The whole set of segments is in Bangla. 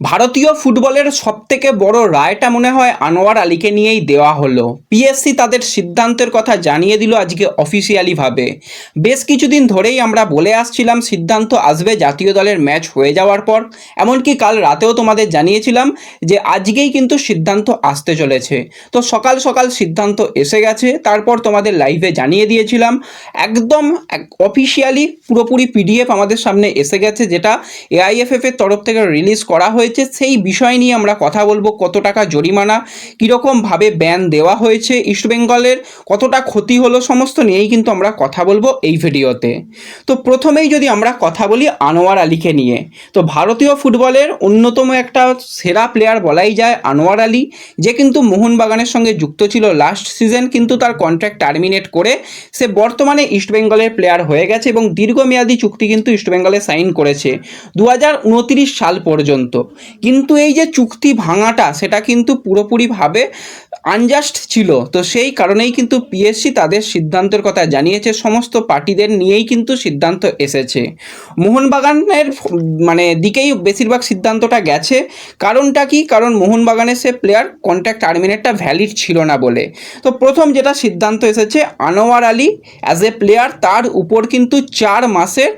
ভারতীয় ফুটবলের সবথেকে বড় রায়টা মনে হয় আনোয়ার আলীকে নিয়েই দেওয়া হলো। পিএসসি তাদের সিদ্ধান্তের কথা জানিয়ে দিল আজকে অফিসিয়ালিভাবে বেশ কিছুদিন ধরেই আমরা বলে আসছিলাম, সিদ্ধান্ত আসবে জাতীয় দলের ম্যাচ হয়ে যাওয়ার পর। এমনকি কাল রাতেও তোমাদের জানিয়েছিলাম যে আজকেই কিন্তু সিদ্ধান্ত আসতে চলেছে। তো সকাল সকাল সিদ্ধান্ত এসে গেছে, তারপর তোমাদের লাইভে জানিয়ে দিয়েছিলাম। একদম অফিসিয়ালি পুরোপুরি পিডিএফ আমাদের সামনে এসে গেছে, যেটা এআইএফএফ এর তরফ থেকে রিলিজ করা হয়েছে। সেই বিষয় নিয়ে আমরা কথা বলব, কত টাকা জরিমানা কীরকমভাবে ব্যান দেওয়া হয়েছে ইস্টবেঙ্গলের কতটা ক্ষতি হলো, সমস্ত নিয়েই কিন্তু আমরা কথা বলব এই ভিডিওতে। তো প্রথমেই যদি আমরা কথা বলি আনোয়ার আলীকে নিয়ে, তো ভারতীয় ফুটবলের অন্যতম একটা সেরা প্লেয়ার বলাই যায় আনোয়ার আলী, যে কিন্তু মোহনবাগানের সঙ্গে যুক্ত ছিল লাস্ট সিজন কিন্তু তার কন্ট্রাক্ট টার্মিনেট করে সে বর্তমানে ইস্টবেঙ্গলের প্লেয়ার হয়ে গেছে এবং দীর্ঘমেয়াদী চুক্তি কিন্তু ইস্টবেঙ্গলে সাইন করেছে দু হাজার উনত্রিশ সাল পর্যন্ত। কিন্তু এই যে চুক্তি ভাঙাটা, সেটা কিন্তু পুরোপুরিভাবে আনজাস্ট ছিল। তো সেই কারণেই কিন্তু পিএসসি তাদের সিদ্ধান্তের কথা জানিয়েছে, সমস্ত পার্টিদের নিয়েই কিন্তু সিদ্ধান্ত এসেছে। মোহনবাগানের মানে দিকেই বেশিরভাগ সিদ্ধান্তটা গেছে। কারণটা কি? কারণ মোহনবাগানের সে প্লেয়ার কন্ট্রাক্ট টার্মিনেটটা ভ্যালিড ছিল না বলে। তো প্রথম যেটা সিদ্ধান্ত এসেছে, Anwar Ali as a player তার উপর কিন্তু চার মাসের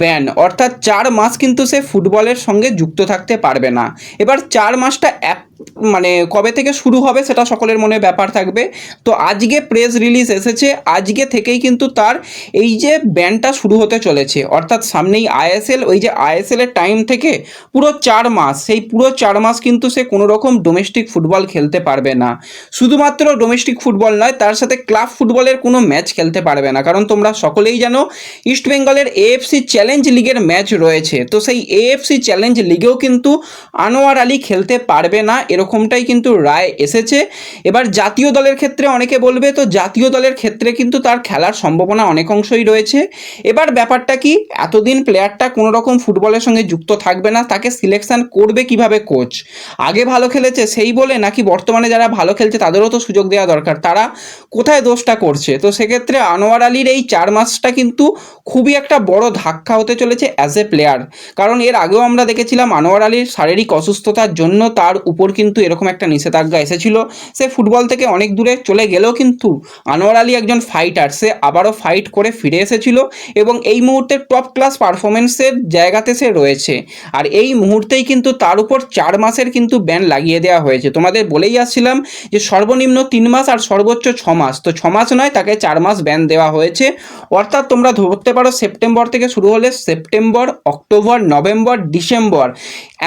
ব্যান অর্থাৎ চার মাস কিন্তু সে ফুটবলের সঙ্গে যুক্ত থাকতে পারবে না। এবার চার মাসটা এক মানে কবে থেকে শুরু হবে সেটা সকলের মনে ব্যাপার থাকবে। তো আজকে প্রেস রিলিজ এসেছে, আজকে থেকেই কিন্তু তার এই যে ব্যানটা শুরু হতে চলেছে, অর্থাৎ সামনেই আইএসএল ওই যে আইএসএল এর টাইম থেকে পুরো চার মাস, সেই পুরো চার মাস কিন্তু সে কোনো রকম ডোমেস্টিক ফুটবল খেলতে পারবে না। শুধুমাত্র ডোমেস্টিক ফুটবল নয়, তার সাথে ক্লাব ফুটবলের কোনো ম্যাচ খেলতে পারবে না। কারণ তোমরা সকলেই জানো ইস্ট বেঙ্গলের এএফসি চ্যালেঞ্জ লিগের ম্যাচ রয়েছে। তো সেই এএফসি চ্যালেঞ্জ লিগেও কিন্তু আনোয়ার আলী খেলতে পারবে না এরকমটাই কিন্তু রায় এসেছে। এবার জাতীয় দলের ক্ষেত্রে অনেকে বলবে, তো জাতীয় দলের ক্ষেত্রে কিন্তু তার খেলার সম্ভাবনা অনেক অংশই রয়েছে। এবার ব্যাপারটা কি? এতদিন প্লেয়ারটা কোনো রকম ফুটবলের সঙ্গে যুক্ত থাকবে না, তাকে সিলেকশন করবে কীভাবে কোচ আগে ভালো খেলেছে সেই বলে, নাকি বর্তমানে যারা ভালো খেলছে তাদেরও তো সুযোগ দেওয়া দরকার? তারা কোথায় দোষটা করছে? তো সেক্ষেত্রে আনোয়ার আলীর এই চার মাসটা কিন্তু খুবই একটা বড় ধাক্কা হতে চলেছে অ্যাজ এ প্লেয়ার কারণ এর আগেও আমরা দেখেছিলাম, আনোয়ার আলীর শারীরিক অসুস্থতার জন্য তার উপর কিন্তু এরকম একটা নিষেধাজ্ঞা এসেছিল। সে ফুটবল থেকে অনেক দূরে চলে গেলেও কিন্তু আনোয়ার আলী একজন ফাইটার সে আবারও ফাইট করে ফিরে এসেছিল এবং এই মুহূর্তে টপ ক্লাস পারফরমেন্সের জায়গাতে সে রয়েছে। আর এই মুহূর্তেই কিন্তু তার উপর চার মাসের কিন্তু ব্যান লাগিয়ে দেওয়া হয়েছে। তোমাদের বলেই আসছিলাম যে সর্বনিম্ন তিন মাস আর সর্বোচ্চ ছ মাস। তো ছ মাস নয়, তাকে চার মাস ব্যান দেওয়া হয়েছে। অর্থাৎ তোমরা ধরতে পারো সেপ্টেম্বর থেকে শুরু হলে সেপ্টেম্বর, অক্টোবর, নভেম্বর, ডিসেম্বর।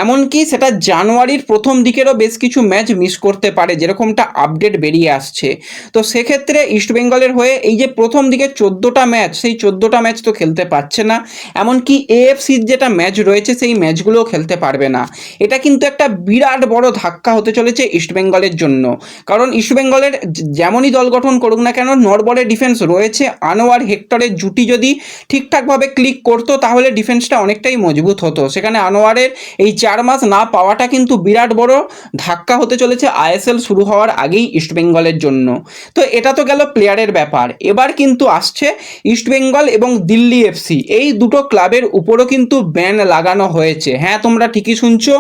এমনকি সেটা জানুয়ারির প্রথম দিকেরও বেশ কিছু ম্যাচ মিস করতে পারে, যেরকমটা আপডেট বেরিয়ে আসছে। তো সেক্ষেত্রে ইস্টবেঙ্গলের হয়ে এই যে প্রথম দিকে চোদ্দোটা ম্যাচ, সেই চোদ্দোটা ম্যাচ তো খেলতে পারছে না। এমনকি এএফসির যেটা ম্যাচ রয়েছে, সেই ম্যাচগুলোও খেলতে পারবে না। এটা কিন্তু একটা বিরাট বড় ধাক্কা হতে চলেছে ইস্টবেঙ্গলের জন্য। কারণ ইস্টবেঙ্গলের যেমনই দল গঠন করুক না কেন নরবলের ডিফেন্স রয়েছে। আনোয়ার হেক্টরের জুটি যদি ঠিকঠাকভাবে ক্লিক করতো, তাহলে ডিফেন্সটা অনেকটাই মজবুত হতো। সেখানে আনোয়ারের এই চার মাস না পাওয়াটা কিন্তু বিরাট বড়। ধাক্কা হতে চলেছে আইএসএল শুরু হওয়ার আগেই ইস্টবেঙ্গলের জন্য। তো এটা তো গেল প্লেয়ারের ব্যাপার। এবার কিন্তু আসছে ইস্টবেঙ্গল এবং দিল্লি এফসি। এই দুটো ক্লাবের উপরও কিন্তু ব্যান লাগানো হয়েছে। হ্যাঁ তোমরা ঠিকই শুনছো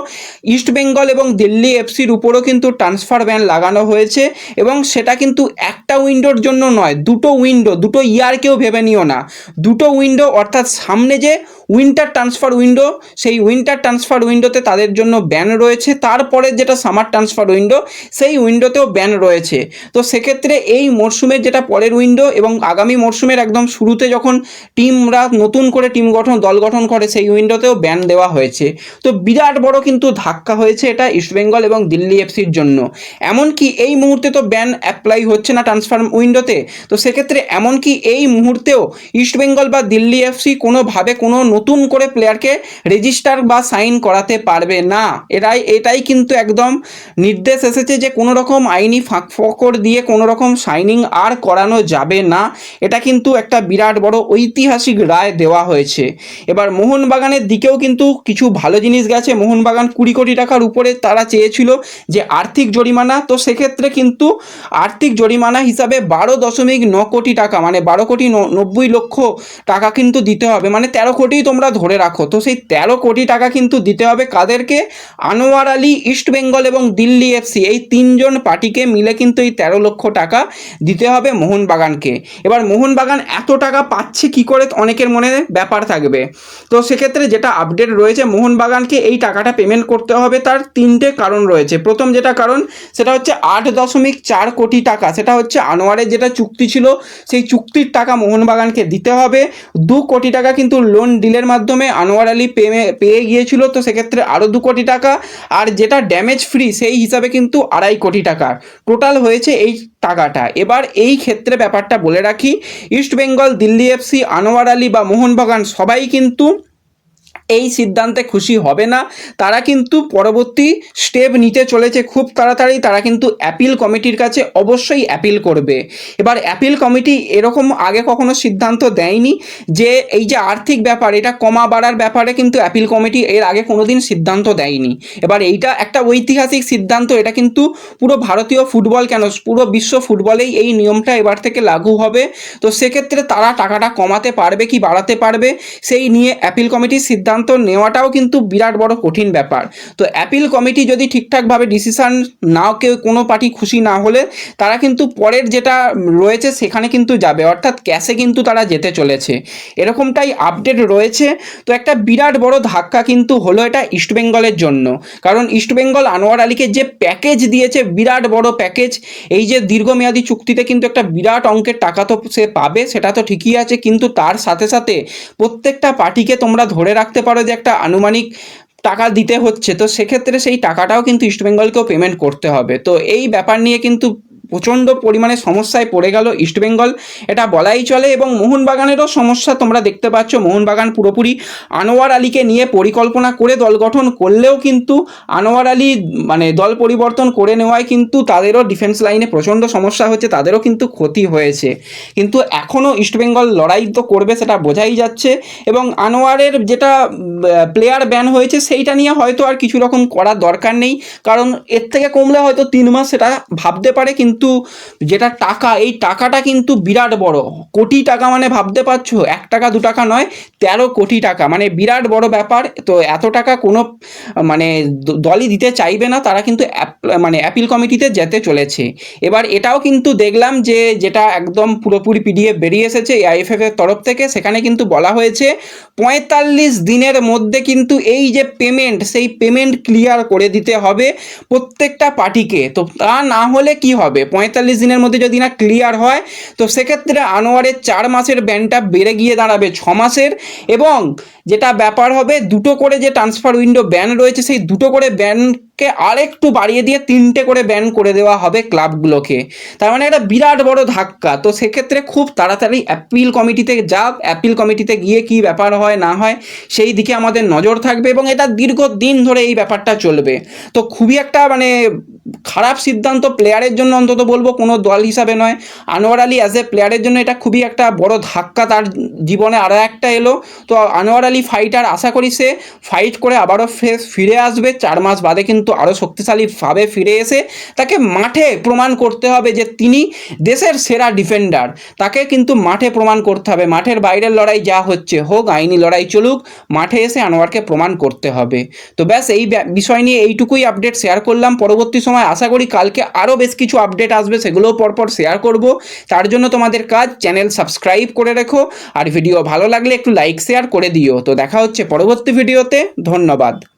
ইস্টবেঙ্গল এবং দিল্লি এফসির উপরও কিন্তু ট্রান্সফার ব্যান লাগানো হয়েছে এবং সেটা কিন্তু একটা উইন্ডোর জন্য নয়, দুটো উইন্ডো, দুটো ইয়ার কেউ ভেবে নিও না। দুটো উইন্ডো, অর্থাৎ সামনে যে উইন্টার ট্রান্সফার উইন্ডো, সেই উইন্টার ট্রান্সফার উইন্ডোতে তাদের জন্য ব্যান রয়েছে। তারপরে যেটা সামার ট্রান্সফার উইন্ডো সেই উইন্ডোতেও ব্যান রয়েছে। তো সেক্ষেত্রে এই মরশুমের যেটা পরের উইন্ডো এবং আগামী মরশুমের একদম শুরুতে যখন টিমরা নতুন করে টিম গঠন, দল গঠন করে, সেই উইন্ডোতেও ব্যান দেওয়া হয়েছে। তো বিরাট বড় কিন্তু ধাক্কা হয়েছে এটা ইস্টবেঙ্গল এবং দিল্লি এফসির জন্য। এমনকি এই মুহূর্তে তো ব্যান অ্যাপ্লাই হচ্ছে না ট্রান্সফার উইন্ডোতে তো। সেক্ষেত্রে এমনকি এই মুহূর্তেও ইস্টবেঙ্গল বা দিল্লি এফসি কোনোভাবে কোনো নতুন করে প্লেয়ারকে রেজিস্টার বা সাইন করাতে পারবে না। এটাই এটাই কিন্তু একদম একদম নির্দেশ এসেছে যে কোনো রকম আইনি ফাঁক ফকর দিয়ে কোনো রকম সাইনিং আর করানো যাবে না। এটা কিন্তু একটা বিরাট বড় ঐতিহাসিক রায় দেওয়া হয়েছে। এবার মোহনবাগানের দিকেও কিন্তু কিছু ভালো জিনিস গেছে। মোহনবাগান কুড়ি কোটি টাকার উপরে তারা চেয়েছিল যে আর্থিক জরিমানা। তো সেক্ষেত্রে কিন্তু আর্থিক জরিমানা হিসাবে বারো দশমিক ন কোটি টাকা মানে বারো কোটি নব্বই লক্ষ টাকা কিন্তু দিতে হবে। মানে তেরো কোটি তোমরা ধরে রাখো। তো সেই তেরো কোটি টাকা কিন্তু দিতে হবে কাদেরকে? আনোয়ার আলী, ইস্ট বেঙ্গল এবং দিল্লি এফসি এই তিনজন পার্টিকে মিলে কিন্তু এই তেরো লক্ষ টাকা দিতে হবে মোহনবাগানকে। এবার মোহনবাগান এত টাকা পাচ্ছে কি করে অনেকের মনে ব্যাপার থাকবে। তো সেক্ষেত্রে যেটা আপডেট রয়েছে, মোহনবাগানকে এই টাকাটা পেমেন্ট করতে হবে তার তিনটে কারণ রয়েছে। প্রথম যেটা কারণ, সেটা হচ্ছে আট দশমিক চার কোটি টাকা, সেটা হচ্ছে আনোয়ারের যেটা চুক্তি ছিল, সেই চুক্তির টাকা মোহনবাগানকে দিতে হবে। দু কোটি টাকা কিন্তু লোন ডিলের মাধ্যমে আনোয়ার আলী পেয়ে পেয়ে গিয়েছিল, তো সেক্ষেত্রে আরও দু কোটি টাকা। আর যেটা ড্যামেজ ফ্রি সেই হিসাবে কিন্তু আড়াই কোটি টাকা টোটাল হয়েছে এই টাকাটা। এবার এই ক্ষেত্রে ব্যাপারটা বলে রাখি ইস্ট বেঙ্গল দিল্লি এফসি আনোয়ার আলী বা মোহনবাগান সবাই কিন্তু এই সিদ্ধান্তে খুশি হবে না। তারা কিন্তু পরবর্তী স্টেপ নিতে চলেছে খুব তাড়াতাড়ি। তারা কিন্তু অ্যাপিল কমিটির কাছে অবশ্যই অ্যাপিল করবে। এবার অ্যাপিল কমিটি এরকম আগে কখনো সিদ্ধান্ত দেয়নি যে এই যে আর্থিক ব্যাপার, এটা কমা বাড়ার ব্যাপারে কিন্তু অ্যাপিল কমিটি এর আগে কোনোদিন সিদ্ধান্ত দেয়নি। এবার এইটা একটা ঐতিহাসিক সিদ্ধান্ত। এটা কিন্তু পুরো ভারতীয় ফুটবল কেন? পুরো বিশ্ব ফুটবলেই এই নিয়মটা এবার থেকে লাগু হবে। তো সেক্ষেত্রে তারা টাকাটা কমাতে পারবে কি বাড়াতে পারবে, সেই নিয়ে অ্যাপিল কমিটির সিদ্ধান্ত নেওয়াটাও কিন্তু বিরাট বড় কঠিন ব্যাপার। তো অ্যাপিল কমিটি যদি ঠিকঠাকভাবে ডিসিশান নাও কেউ কোনো পার্টি খুশি না হলে, তারা কিন্তু পরের যেটা রয়েছে সেখানে কিন্তু যাবে। অর্থাৎ ক্যাশে কিন্তু তারা যেতে চলেছে। এরকমটাই আপডেট রয়েছে। তো একটা বিরাট বড় ধাক্কা কিন্তু হলো এটা ইস্টবেঙ্গলের জন্য। কারণ ইস্টবেঙ্গল আনোয়ার আলীকে যে প্যাকেজ দিয়েছে, বিরাট বড় প্যাকেজ এই যে দীর্ঘমেয়াদী চুক্তিতে কিন্তু একটা বিরাট অঙ্কের টাকা তো সে পাবে, সেটা তো ঠিকই আছে। কিন্তু তার সাথে সাথে প্রত্যেকটা পার্টিকে তোমরা ধরে রাখতে পারো যে একটা আনুমানিক টাকা দিতে হচ্ছে, তো সেক্ষেত্রে সেই টাকাটাও কিন্তু ইস্টবেঙ্গলকেও পেমেন্ট করতে হবে। তো এই ব্যাপার নিয়ে কিন্তু প্রচণ্ড পরিমাণে সমস্যায় পড়ে গেল ইস্টবেঙ্গল এটা বলাই চলে এবং মোহনবাগানেরও সমস্যা তোমরা দেখতে পাচ্ছ। মোহনবাগান পুরোপুরি আনোয়ার আলীকে নিয়ে পরিকল্পনা করে দল গঠন করলেও কিন্তু আনোয়ার আলী মানে দল পরিবর্তন করে নেওয়ায় কিন্তু তাদেরও ডিফেন্স লাইনে প্রচণ্ড সমস্যা হচ্ছে, তাদেরও কিন্তু ক্ষতি হয়েছে। কিন্তু এখনও ইস্টবেঙ্গল লড়াই তো করবে সেটা বোঝাই যাচ্ছে এবং আনোয়ারের যেটা প্লেয়ার ব্যান হয়েছে সেইটা নিয়ে হয়তো আর কিছু রকম করার দরকার নেই। কারণ এর থেকে কমলে হয়তো তিন মাস সেটা ভাবতে পারে, কিন্তু যেটা টাকা, এই টাকাটা কিন্তু বিরাট বড়। কোটি টাকা মানে ভাবতে পারছ? এক টাকা, দু টাকা নয়, তেরো কোটি টাকা। মানে বিরাট বড় ব্যাপার। তো এত টাকা কোনো মানে দলই দিতে চাইবে না। তারা কিন্তু মানে অ্যাপিল কমিটিতে যেতে চলেছে। এবার এটাও কিন্তু দেখলাম যে, যেটা একদম পুরোপুরি পিডিএফ বেরিয়ে এসেছে আইএফএফ এর তরফ থেকে, সেখানে কিন্তু বলা হয়েছে পঁয়তাল্লিশ দিনের মধ্যে কিন্তু এই যে পেমেন্ট সেই পেমেন্ট ক্লিয়ার করে দিতে হবে প্রত্যেকটা পার্টিকে তো তা না হলে কি হবে? পঁয়তাল্লিশ দিনের মধ্যে যদি না ক্লিয়ার হয়, তো সেক্ষেত্রে আনোয়ারের চার মাসের ব্যানটা বেড়ে গিয়ে দাঁড়াবে ছ মাসের এবং যেটা ব্যাপার হবে, দুটো করে যে ট্রান্সফার উইন্ডো ব্যান রয়েছে, সেই দুটো করে ব্যানকে আরেকটু বাড়িয়ে দিয়ে তিনটে করে ব্যান করে দেওয়া হবে ক্লাবগুলোকে তার মানে একটা বিরাট বড় ধাক্কা। তো সেক্ষেত্রে খুব তাড়াতাড়ি অ্যাপিল কমিটিতে যা অ্যাপিল কমিটিতে গিয়ে কি ব্যাপার হয়, না হয়, সেই দিকে আমাদের নজর থাকবে এবং এটা দীর্ঘদিন ধরে এই ব্যাপারটা চলবে। তো খুবই একটা মানে খারাপ সিদ্ধান্ত প্লেয়ারের জন্য অন্তত বলব, কোনো দল হিসাবে নয়। আনোয়ার আলী অ্যাজ এ প্লেয়ারের জন্য এটা খুবই একটা বড় ধাক্কা তার জীবনে আরও একটা এলো। তো আনোয়ার আলী ফাইটার আশা করি সে ফাইট করে আবারও ফের ফিরে আসবে। চার মাস বাদে কিন্তু আরও শক্তিশালীভাবে ফিরে এসে তাকে মাঠে প্রমাণ করতে হবে যে তিনি দেশের সেরা ডিফেন্ডার। তাকে কিন্তু মাঠে প্রমাণ করতে হবে। মাঠের বাইরের লড়াই যা হচ্ছে হোক, আইনি লড়াই চলুক, মাঠে এসে আনোয়ারকে প্রমাণ করতে হবে। তো ব্যাস, এই বিষয় নিয়ে এইটুকুই আপডেট শেয়ার করলাম। পরবর্তী সময় আশা করি কালকে আরও বেশ কিছু আপডেট আসবে, সেগুলোও পরপর শেয়ার করব। তার জন্য তোমাদের কাজ চ্যানেল সাবস্ক্রাইব করে রেখো। আর ভিডিও ভালো লাগলে একটু লাইক শেয়ার করে দিও। তো দেখা হচ্ছে পরবর্তী ভিডিওতে ধন্যবাদ।